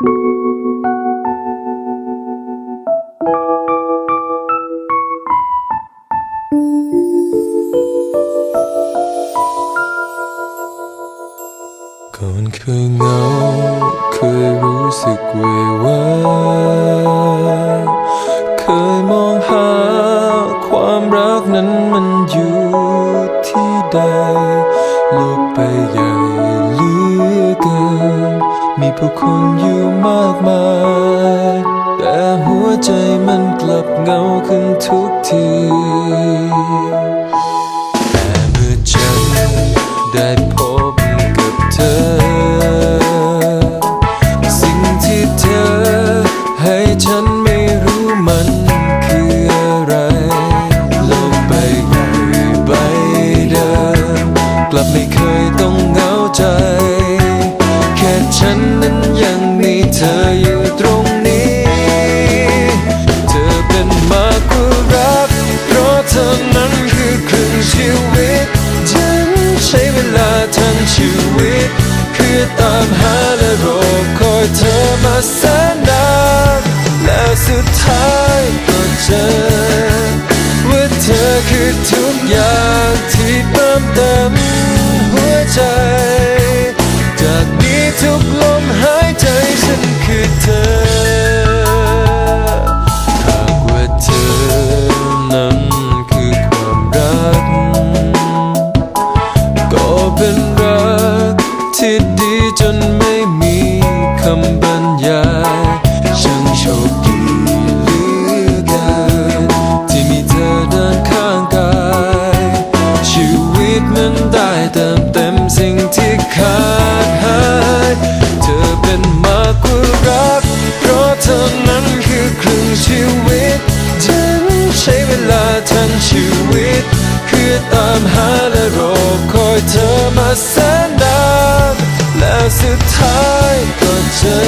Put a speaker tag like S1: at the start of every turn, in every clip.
S1: ก่อนเคยเหงาเคยรู้สึกเววาเคยมองหาความรักนั้นมันอยู่ที่ใดโลกใบใหญ่เหลือเกิน มีผู้คนอยู่มากมาย แต่หัวใจมันกลับเหงาขึ้นทุกทีแต่เมื่อฉันได้พบกับเธอ สิ่งที่เธอให้ฉันไม่รู้มันคืออะไรโลกใบใหญ่ใบเดิมกลับไม่เคยต้องเหงาใจแค่ฉัน เธออยู่ตรงนี้ เธอเป็นมากกว่ารัก เพราะเธอนั้นคือครึ่งชีวิต ฉันใช้เวลาทั้งชีวิตเพื่อตามหาและรอคอยเธอมาแสนนานแล้วสุดท้ายก็เจอ ว่าเธอคือทุกอย่างที่เติมเต็มหัวใจำบรรยายช่างโชคดีเหลือเกินที่มีเธอเดินข้างกาย ชีวิตนั้นได้เติมเต็มสิ่งที่ขาดหายเธอเป็นมากกว่ารัก เพราะเธอนั้นคือครึ่งชีวิตฉันใช้เวลาทั้งชีวิต เพื่อตามหาและรอคอยเธอมาแสนนานแล้ว สุดท้ายก็เจอ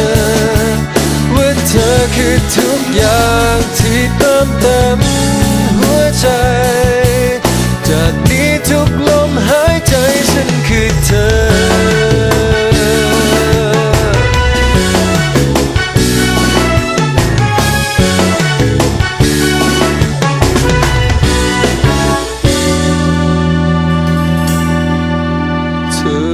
S1: ว่าเธอคือทุกอย่าง